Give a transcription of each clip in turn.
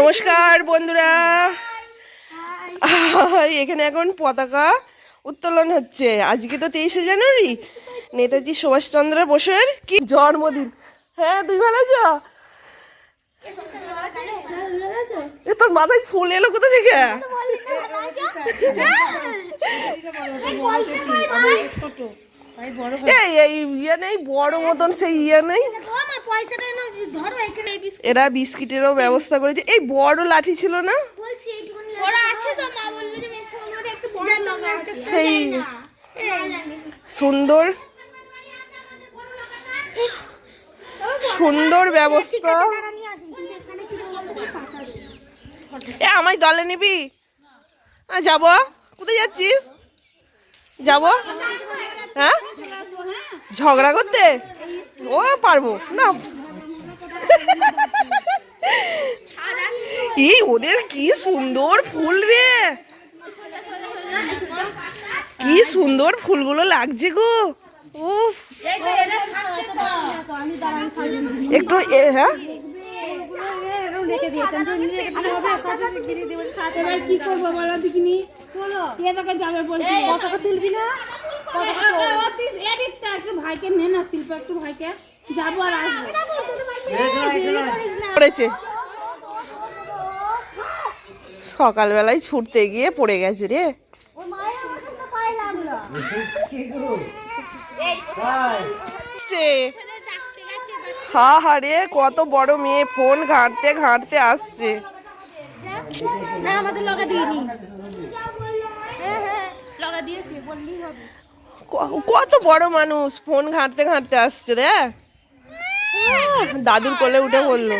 নমস্কার, বন্ধুরা। এখানে এখন পতাকা উত্তোলন হচ্ছে। আজকে তো তেইশে জানুয়ারি। নেতাজি সুভাষচন্দ্র বোসের কি জন্মদিন। হ্যাঁ তুই ভালো আছো? তোর মাথায় ফুল এলো কোথা থেকে? এই এই ইয়ে নেই বড় মতন সেই ইয়ে নেই। এরা বিস্কিটেরও ব্যবস্থা করেছে। এই বড় লাঠি ছিল না? সেই সুন্দর সুন্দর ব্যবস্থা। এ আমায় দলে নিবি? হ্যাঁ যাব। কোথায় যাচ্ছিস? যাব। হ্যাঁ ঝগড়া করতে ও পারব না এই ওদের কি সুন্দর ফুল রে কি সুন্দর ফুলগুলো লাগছে গো উফ একটু এ হ্যাঁ কি করব বলো তুলবি না পড়েছে। সকালবেলায় ছুটতে গিয়ে পড়ে গেছে রে। হা হা রে কত বড় মেয়ে। ফোন ঘাঁটতে ঘাঁটতে আসছে। না আমাদের লগা দিইনি। হ্যাঁ হ্যাঁ লগা দিয়েছি বললেই হবে। কত বড় মানুষ ফোন ঘাঁটতে ঘাঁটতে আসছে রে। দাদুর কোলে উঠে পড়ল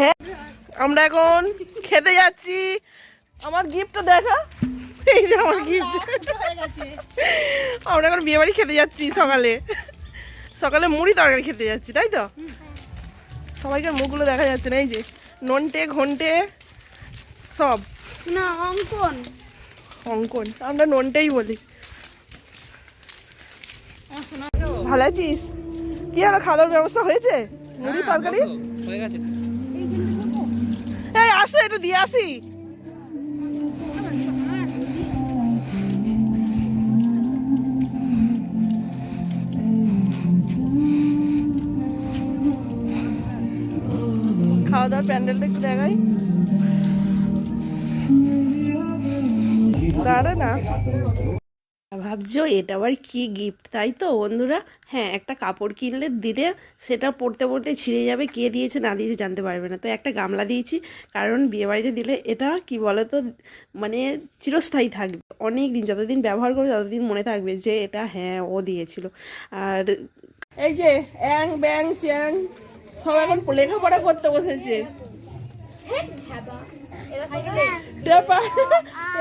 হ্যাঁ আমরা এখন খেতে যাচ্ছি। আমার গিফটটা দেখা। এই যে আমার গিফট আমরা এখন বিয়ে বাড়ি খেতে যাচ্ছি সকালে। সকালে মুড়ি তরকারি খেতে যাচ্ছি তাই তো? সবাইকার মুখগুলো দেখা যাচ্ছে না এই যে নন্টে ঘন্টে সব। না অঙ্কন। অঙ্কন আমরা ননটাই বলি। ভালো আছিস? কি হলো খাওয়া দাওয়ার ব্যবস্থা হয়েছে? মুড়ি তরকারি? হয়ে এই আসো একটু দিয়ে আসি। খাওয়া দাওয়ার প্যান্ডেলটা একটু দেখাই। দাঁড়া না ভাবছ এটা আবার কি গিফট তাই তো বন্ধুরা? হ্যাঁ একটা কাপড় কিনলে দিলে সেটা পরতে পরতে ছিঁড়ে যাবে কে দিয়েছে না দিয়েছে জানতে পারবে না। তো একটা গামলা দিয়েছি কারণ বিয়েবাড়িতে দিলে এটা কি বলো তো মানে চিরস্থায়ী থাকবে। অনেক দিন যতদিন ব্যবহার করবে ততদিন মনে থাকবে যে এটা হ্যাঁ ও দিয়েছিল। আর এই যে অ্যাং ব্যাং চ্যাং সব এখন লেখাপড়া করতে বসেছে।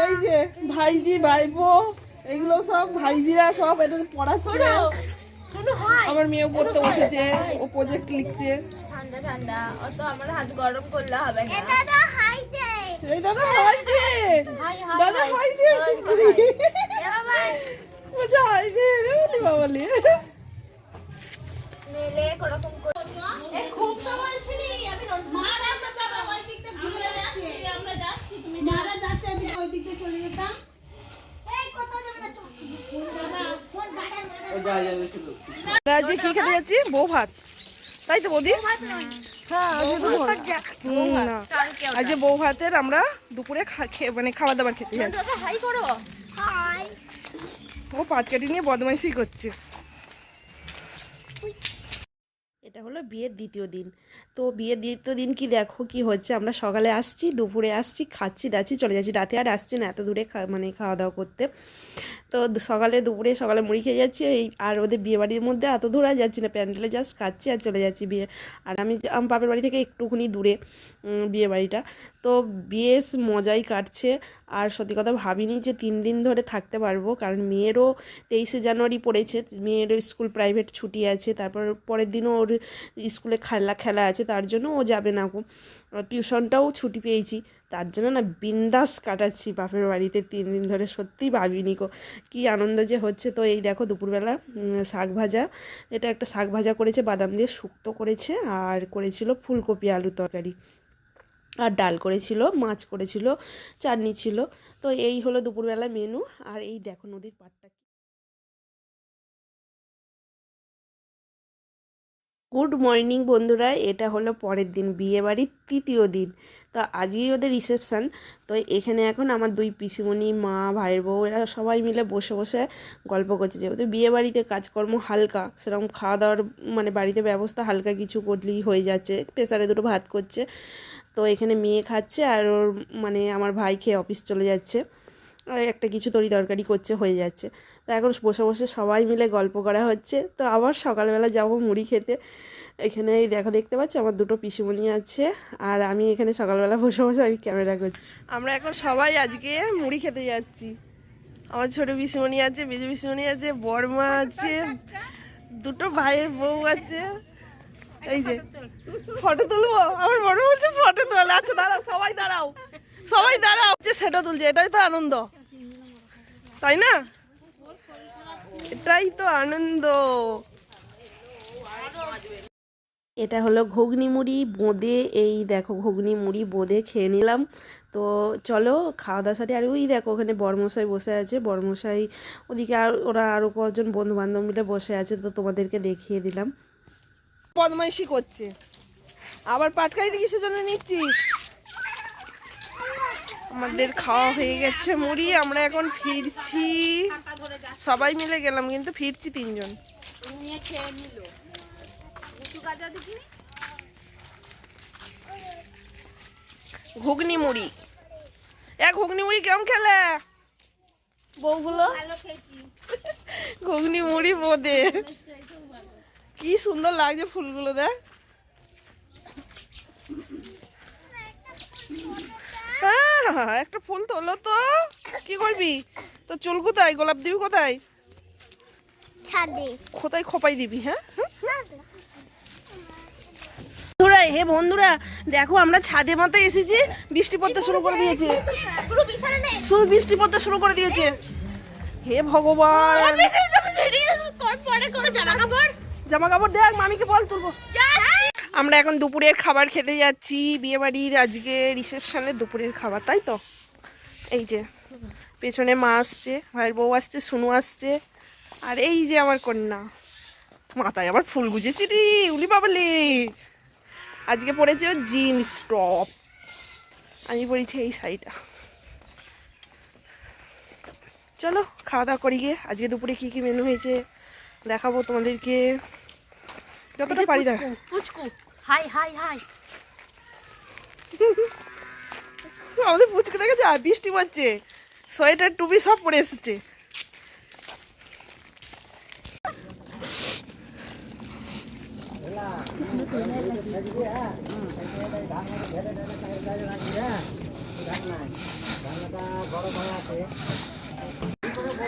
এই যে ভাইজি ভাইপো এগুলো সব ভাইজিরা সব এটা পড়াশোনা আমার মেয়েও পড়তে বসেছে ও প্রজেক্ট লিখছে। ঠান্ডা ঠান্ডা অত আমার হাত গরম করলে হবে না। এই দাদা হাই দে। দাদা হাই দে বলছে হাই দে বলি বাবালি নেলে কোরকম করে। এ খুব সমান ছিলি আমি মারা বাঁচাবে ওই দিকতে ঘুরে যাচ্ছি। আমরা যাচ্ছি তুমি মারা যাচ্ছে আমি ওই দিকে চলে যেতাম এই কত যাবে না ফোন গাড়ি ও যা কি খেতে যাচ্ছি? বউ ভাত তাই তো বৌদি? হ্যাঁ আজকে বউ ভাতের আমরা দুপুরে মানে খাবার দাবার খেতে যাচ্ছি। ও পাটকাটি নিয়ে বদমাইশি করছে। এটা হলো বিয়ের দ্বিতীয় দিন। তো বিয়ের দ্বিতীয় দিন কি দেখো কি হচ্ছে? আমরা সকালে আসছি, দুপুরে আসছি, খাচ্ছি, দাচ্ছি, চলে যাচ্ছি। রাতে আর আসছি না, এত দূরে মানে খাওয়া দাওয়া করতে। তো সকালে দুপুরে সকালে মুড়ি খেয়ে যাচ্ছি, এই আর ওদের বিয়ে বাড়ির মধ্যে এত দূর আর যাচ্ছি না। প্যান্ডেলে জাস্ট খাচ্ছি আর চলে যাচ্ছি বিয়ে। আর আমি আমার বাপের বাড়ি থেকে একটুখানি দূরে বিয়ে বাড়িটা। তো বেশ মজাই কাটছে। আর সত্যি কথা ভাবিনি যে তিন দিন ধরে থাকতে পারব। কারণ মেয়েরও তেইশে জানুয়ারি পড়েছে। মেয়েরও স্কুল প্রাইভেট ছুটি আছে। তারপর পরের দিনও ওর স্কুলে খেলা খেলা আছে। তার জন্য ও যাবে না গো। টিউশনটাও ছুটি পেয়েছি, তার জন্য না বিন্দাস কাটাচ্ছি বাপের বাড়িতে তিন দিন ধরে, সত্যিই ভাবিনি গো। কী আনন্দ যে হচ্ছে তো এই দেখো দুপুরবেলা শাক ভাজা। এটা একটা শাক ভাজা করেছে, বাদাম দিয়ে শুক্তো করেছে, আর করেছিল ফুলকপি আলু তরকারি। আর ডাল করেছিল, মাছ করেছিল, চাটনি ছিল। তো এই হলো দুপুরবেলা মেনু আর এই দেখো নদীর পাড়টা গুড মর্নিং বন্ধুরা, এটা হলো পরের দিন বিয়ে বাড়ির তৃতীয় দিন। তো আজকেই ওদের রিসেপশান, তো এখানে এখন আমার দুই পিসিমণি, মা, ভাইয়ের বউ, এরা সবাই মিলে বসে বসে গল্প করছে। যেহেতু বিয়ে বাড়িতে কাজকর্ম হালকা, সেরকম খাওয়া দাওয়ার মানে বাড়িতে ব্যবস্থা হালকা কিছু করলেই হয়ে যাচ্ছে, প্রেসারে দুটো ভাত করছে। তো এখানে মেয়ে খাচ্ছে আর ওর মানে আমার ভাই খেয়ে অফিস চলে যাচ্ছে। একটা কিছু তরি তরকারি করছে, হয়ে যাচ্ছে। তো এখন বসে বসে সবাই মিলে গল্প করা হচ্ছে। তো আবার সকালবেলা যাব মুড়ি খেতে। এখানে দেখো, দেখতে পাচ্ছি? আমার দুটো পিসিমণি আছে আর আমি এখানে সকালবেলা বসে বসে আমি ক্যামেরা করছি। আমরা এখন সবাই আজকে মুড়ি খেতে যাচ্ছি। আমার ছোট পিসিমণি আছে বিজু পিসিমণি আছে, বড়মা আছে, দুটো ভাইয়ের বউ আছে। এই যে, ফটো তুলবো? আমার বড় বলছে ফটো তোল। আচ্ছা দাঁড়াও, সবাই দাঁড়াও। সবাই দাঁড়াও, যে সেটা তুলছে, এটাই তো আনন্দ। তাই না? এটাই তো আনন্দ। এটা হলো ঘুগনি মুড়ি, বোঁদে, এই দেখো ঘুগনি মুড়ি, বোঁদে খেয়ে নিলাম। তো চলো খাওয়া দাওয়ার সাথে আর ওই দেখো ওখানে বর্মশাই বসে আছে। বর্মশাই, ওদিকে আর ওরা আরও কজন বন্ধু বান্ধব মিলে বসে আছে, তো তোমাদেরকে দেখিয়ে দিলাম। বদমাইশি করছে। আবার পাটকাইতে কিসের জন্য নিচ্ছিস? আমাদের খাওয়া হয়ে গেছে। মুড়ি আমরা এখন ফিরছি। সবাই মিলে গেলাম কিন্তু ফিরছি তিনজন। ঘুগনি মুড়ি। এ ঘুগনি মুড়ি কেমন খেলে? বউগুলো? ঘুগনি মুড়ি বোদে। কি সুন্দর লাগছে ফুলগুলো দেখ। একটা ফুল তোলো তো। কি করবি? তো চুল কোথায়? গোলাপ দিবি কোথায়? ছাদে। কোথায় খোপাই দিবি হ্যাঁ? বন্ধুরা হে বন্ধুরা দেখো আমরা ছাদে মতো এসেছি বৃষ্টি পড়তে শুরু করে দিয়েছে। শুধু বৃষ্টি পড়তে শুরু করে দিয়েছে। হে ভগবান। জামা কাপড় জামা কাপড় দেখ মামিকে বল তুলবো। আমরা এখন দুপুরের খাবার খেতে যাচ্ছি। বিয়ে বাড়ির আজকে রিসেপশনে দুপুরের খাবার তাই তো? এই যে পেছনে মা আসছে ভাইয়ের বউ আসছে শুনু আসছে আর এই যে আমার কন্যা। মাথায় আবার ফুল গুজেছি রে উলি বাবলি। আজকে পড়েছে জিন্স টপ আমি পড়েছি এই শাড়িটা চলো খাওয়া দাওয়া করি গিয়ে আজকে দুপুরে কী কী মেনু হয়েছে দেখাবো তোমাদেরকে। যতটা পারি দেখ। High high high. আমাদের পুচকে দেখে যা বৃষ্টি পড়ছে। সোয়েটার টুপি সব পরে এসেছে।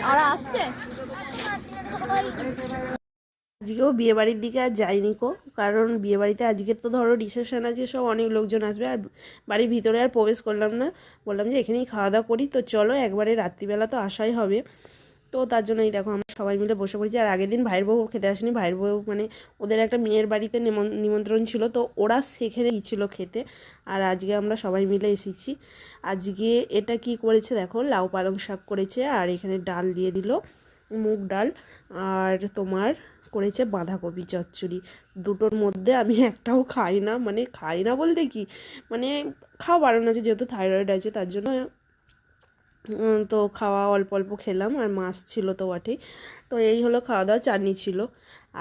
আর আসছে? আজকেও বিয়ে বাড়ির দিকে আর যাইনি কো। কারণ বিয়ে বাড়িতে আজকে তো ধরো রিসেপশন আছে, সব অনেক লোকজন আসবে আর বাড়ির ভিতরে আর প্রবেশ করলাম না। বললাম যে এখানেই খাওয়া দাওয়া করি, তো চলো একবারে রাত্রিবেলা তো আসাই হবে। তো তার জন্য এই দেখো আমরা সবাই মিলে বসে পড়েছি। আর আগের দিন ভাইয়ের বউ খেতে আসেনি, ভাইয়ের বউ মানে ওদের একটা মেয়ের বাড়িতে নিমন- নিমন্ত্রণ ছিল, তো ওরা সেখানে গিয়েছিল খেতে। আর আজকে আমরা সবাই মিলে এসেছি। আজকে এটা কি করেছে দেখো, লাউ পালং শাক করেছে, আর এখানে ডাল দিয়ে দিল, মুগ ডাল, আর তোমার করেছে বাঁধাকপি চচ্চড়ি। দুটোর মধ্যে আমি একটাও খাই না। মানে খাই না বলতে কি? মানে খাওয়া বাড়ানো আছে যেহেতু থাইরয়েড আছে, তার জন্য তো খাওয়া অল্প অল্প খেলাম। আর মাছ ছিল তো বটেই। তো এই হলো খাওয়া দাওয়া চাটনি ছিল।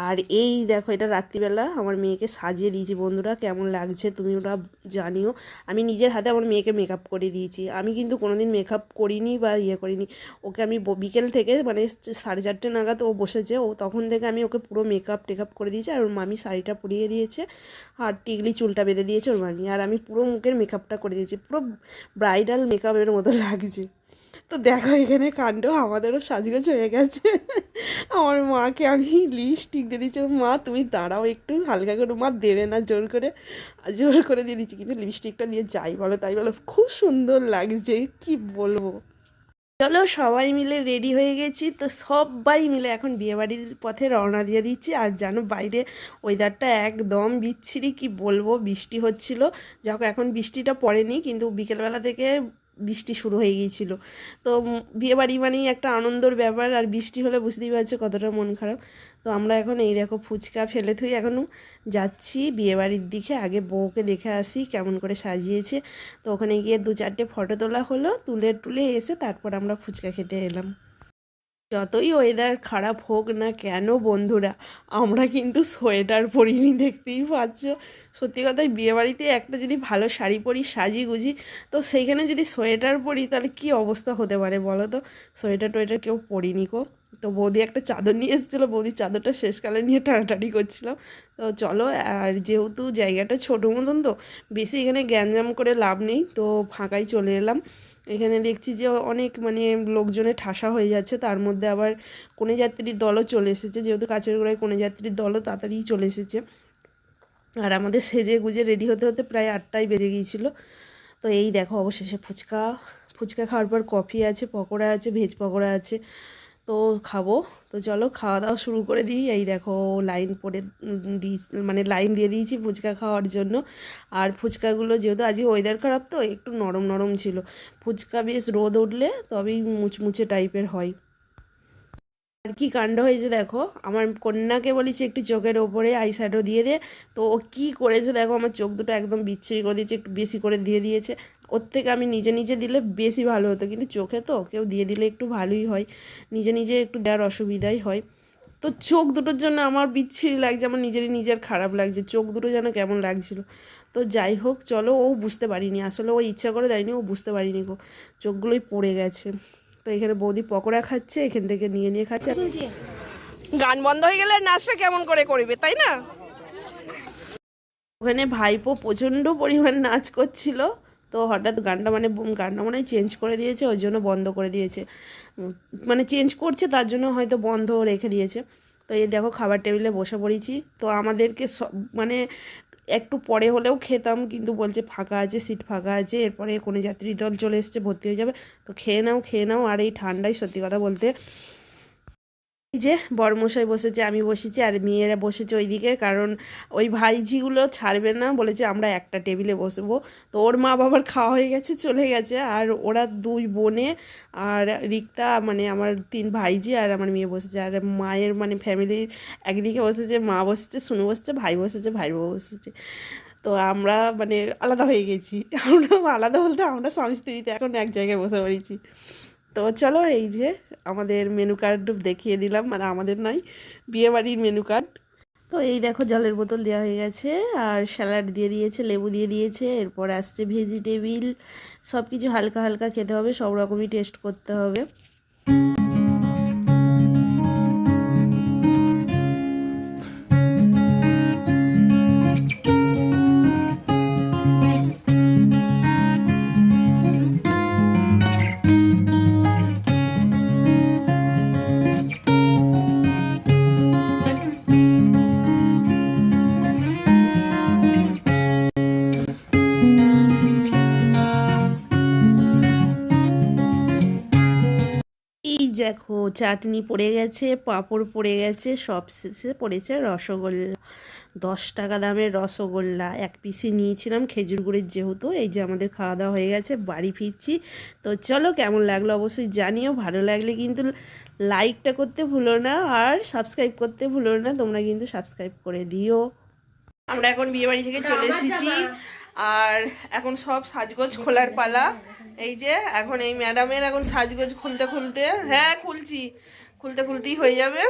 আর এই দেখো, এটা রাত্রিবেলা আমার মেয়েকে সাজিয়ে দিয়েছি। বন্ধুরা, কেমন লাগছে তুমি ওরা জানিও। আমি নিজের হাতে আমার মেয়েকে মেকআপ করে দিয়েছি। আমি কিন্তু কোনোদিন মেকআপ করিনি বা ইয়ে করিনি। ওকে আমি বিকেল থেকে মানে সাড়ে চারটে নাগাদ ও বসেছে। ও তখন থেকে আমি ওকে পুরো মেকআপ টেকআপ করে দিয়েছি। আর ওর মামি শাড়িটা পরিয়ে দিয়েছে। আর টিকলি চুলটা বেঁধে দিয়েছে ওর মামি। আর আমি পুরো মুখের মেকআপটা করে দিয়েছি। পুরো ব্রাইডাল মেকআপের মতো লাগছে। তো দেখো, এখানে কাণ্ড আমাদেরও সাজগোজ হয়ে গেছে। আমার মাকে আমি লিপস্টিক দিয়ে দিচ্ছি মা, তুমি দাঁড়াও একটু, হালকা করে, মা, দেবে না, জোর করে। জোর করে দিয়ে দিচ্ছি কিন্তু লিপস্টিকটা দিয়ে যাই, বলো, তাই বলো। খুব সুন্দর লাগছে, কি বলব। চলো, সবাই মিলে রেডি হয়ে গেছি। তো সবাই মিলে এখন বিয়েবাড়ির পথে রওনা দিয়ে দিচ্ছি। আর জানো, বাইরে ওয়েদারটা একদম বিচ্ছিরি, কি বলব, বৃষ্টি হচ্ছিল। যাক এখন বৃষ্টিটা পড়েনি, কিন্তু বিকেলবেলা থেকে বৃষ্টি শুরু হয়ে গিয়েছিল। তো বিয়ে বিয়েবাড়ি মানেই একটা আনন্দর ব্যাপার, আর বৃষ্টি হলে বুঝতেই পারছ কতটা মন খারাপ। তো আমরা এখন এই দেখো ফুচকা ফেলে থুই এখনও। যাচ্ছি বিয়েবাড়ির দিকে, আগে বউকে দেখে আসি কেমন করে সাজিয়েছে। তো ওখানে গিয়ে দু চারটে ফটো তোলা হলো, তুলে টুলে এসে তারপর আমরা ফুচকা খেতে এলাম। যতই ওয়েদার খারাপ হোক না কেন বন্ধুরা, আমরা কিন্তু সোয়েটার পরিনি, দেখতেই পাচ্ছ। সত্যি কথাই বিয়েবাড়িতে একটা যদি ভালো শাড়ি পরি সাজি গুজি তো সেইখানে যদি সোয়েটার পরি, তাহলে কি অবস্থা হতে পারে বলো তো? সোয়েটার টোয়েটার কেউ পরিনি কো তো বৌদি একটা চাদর নিয়ে এসেছিল বৌদির চাদরটা শেষকালে নিয়ে টানাটানি করছিলাম তো চলো, আর যেহেতু জায়গাটা ছোটো মতন তো, বেশি এখানে গ্যাঞ্জাম করে লাভ নেই, তো ফাঁকাই চলে এলাম। এখানে দেখছি যে অনেক মানে লোকজনে ঠাসা হয়ে যাচ্ছে, তার মধ্যে আবার কোনো যাত্রীর দলও চলে এসেছে, যেহেতু কাছের গোড়ায় কোনে যাত্রীর দলও তাড়াতাড়ি চলে এসেছে। আর আমাদের সেজে গুজে রেডি হতে হতে প্রায় আটটাই বেজে গিয়েছিল। তো এই দেখো অবশেষে ফুচকা ফুচকা খাওয়ার পর কফি আছে, পকোড়া আছে, ভেজ পকোড়া আছে। তো খাব। তো চলো খাওয়া দাওয়া শুরু করে দিই। এই দেখো লাইন পরে মানে লাইন দিয়ে দিয়েছি ফুচকা খাওয়ার জন্য। আর ফুচকাগুলো যেহেতু আজকে ওয়েদার খারাপ তো, একটু নরম নরম ছিল। ফুচকা বেশ রোদ উঠলে তবেই মুচমুচে টাইপের হয়। আর কি কাণ্ড হয়েছে দেখো, আমার কন্যাকে বলেছি একটু চোখের ওপরে আই শ্যাডো দিয়ে দে। তো ও কী করেছে দেখো, আমার চোখ দুটো একদম বিচ্ছিরি করে দিয়েছে, একটু বেশি করে দিয়ে দিয়েছে। ওর থেকে আমি নিজে নিজে দিলে বেশি ভালো হতো। কিন্তু চোখে তো কেউ দিয়ে দিলে একটু ভালোই হয়। নিজে নিজে একটু দেওয়ার অসুবিধাই হয়। তো চোখ দুটোর জন্য আমার বিচ্ছিরি লাগছে, আমার নিজেরই নিজের খারাপ লাগছে। চোখ দুটো যেন কেমন লাগছিল। তো যাই হোক, চলো ও বুঝতে পারিনি। আসলে ও ইচ্ছা করে দেয়নি, ও বুঝতে পারিনি গো। চোখগুলোই পড়ে গেছে। তো এখানে বৌদি পকোড়া খাচ্ছে, এখান থেকে নিয়ে নিয়ে খাচ্ছে। গান বন্ধ হয়ে গেলে নাচটা কেমন করে করবে, তাই না? ওখানে ভাইপো প্রচণ্ড পরিমাণ নাচ করছিল। তো হঠাৎ গানটা মানে গানটা মনে চেঞ্জ করে দিয়েছে, ওই জন্য বন্ধ করে দিয়েছে। মানে চেঞ্জ করছে, তার জন্য হয়তো বন্ধ রেখে দিয়েছে। তো এই দেখো খাবার টেবিলে বসে পড়েছি। তো আমাদেরকে সব মানে একটু পরে হলেও খেতাম, কিন্তু বলছে ফাঁকা আছে, সিট ফাঁকা আছে, এরপরে কোনো যাত্রী দল চলে এসছে, ভর্তি হয়ে যাবে। তো খেয়ে নাও খেয়ে নাও, আর এই ঠান্ডায় সত্যি কথা বলতে যে বড়মশাই বসেছে, আমি বসেছি আর মেয়েরা বসেছে ওইদিকে কারণ ওই ভাইঝিগুলো ছাড়বে না, বলেছে আমরা একটা টেবিলে বসবো। তো ওর মা বাবার খাওয়া হয়ে গেছে, চলে গেছে, আর ওরা দুই বোনে আর রিক্তা মানে আমার তিন ভাইজি আর আমার মেয়ে বসেছে। আর মায়ের মানে ফ্যামিলির একদিকে বসেছে, মা বসেছে শুনু বসেছে, ভাই বসেছে, ভাই বউ বসেছে। তো আমরা মানে আলাদা হয়ে গেছি। আমরা আলাদা বলতে আমরা স্বামী স্ত্রীতে এখন এক জায়গায় বসে পড়েছি। তো চলো এই যে আমাদের মেনু কার্ড দেখিয়ে দিলাম মানে আমাদের নয়, বিয়েবাড়ির মেনু কার্ড তো এই দেখো জলের বোতল দেওয়া হয়ে গেছে, আর স্যালাড দিয়ে দিয়েছে, লেবু দিয়ে দিয়েছে, এরপর আসছে ভেজিটেবিল সব কিছু হালকা হালকা খেতে হবে, সব রকমই টেস্ট করতে হবে। চাটনি পড়ে গেছে পাঁপড় পড়ে গেছে সব শেষে পড়েছে রসগোল্লা। দশ টাকা দামের রসগোল্লা। এক পিসি নিয়েছিলাম খেজুর গুড়ের যেহেতু এই যে আমাদের খাওয়া দাওয়া হয়ে গেছে বাড়ি ফিরছি। তো চলো কেমন লাগল অবশ্যই জানিও ভালো লাগলে কিন্তু লাইকটা করতে ভুলো না আর সাবস্ক্রাইব করতে ভুলো না তোমরা কিন্তু সাবস্ক্রাইব করে দিও। আমরা এখন বিয়ে বাড়ি থেকে চলে এসেছি আর এখন সব সাজগোজ খোলার পালা। এই যে, এখন এই ম্যাডামের এখন সাজগোজ খুলতে খুলতে হ্যাঁ খুলছি। খুলতে খুলতেই হয়ে যাবে।